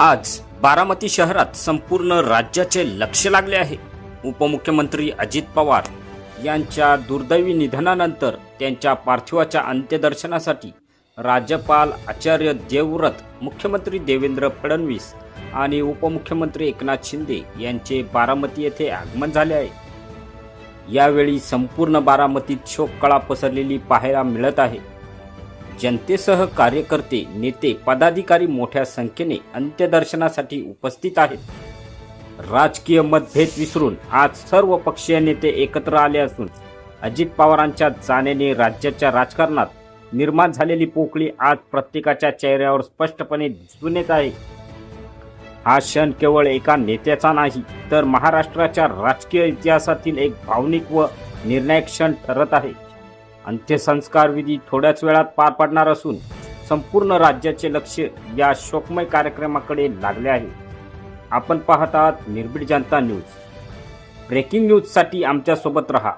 आज बारामती शहरात संपूर्ण राज्याचे लक्ष लागले आहे. उपमुख्यमंत्री अजित पवार यांच्या दुर्दैवी निधनानंतर त्यांच्या पार्थिवाच्या अंत्यदर्शनासाठी राज्यपाल आचार्य देवव्रत मुख्यमंत्री देवेंद्र फडणवीस आणि उपमुख्यमंत्री एकनाथ शिंदे यांचे बारामती येथे आगमन झाले आहे. यावेळी संपूर्ण बारामतीत शोककळा पसरलेली पाहायला मिळत आहे. जनतेसह कार्यकर्ते नेते पदाधिकारी मोठ्या संख्येने अंत्यदर्शनासाठी उपस्थित आहेत. राजकीय मतभेद विसरून आज सर्व पक्षीय नेते एकत्र आले असून अजित पवारांच्या जाण्याने राज्याच्या राजकारणात निर्माण झालेली पोकळी आज प्रत्येकाच्या चेहऱ्यावर स्पष्टपणे दिसून येत आहे. हा क्षण केवळ एका नेत्याचा नाही तर महाराष्ट्राच्या राजकीय इतिहासातील एक भावनिक व निर्णायक क्षण ठरत आहे. अंत्यसंस्कार विधी थोड्याच वेळात पार पडणार असून संपूर्ण राज्याचे लक्ष या शोकमय कार्यक्रमाकडे लागले आहे. आपण पाहत आहात निर्भीड जनता न्यूज. ब्रेकिंग न्यूजसाठी आमच्यासोबत रहा.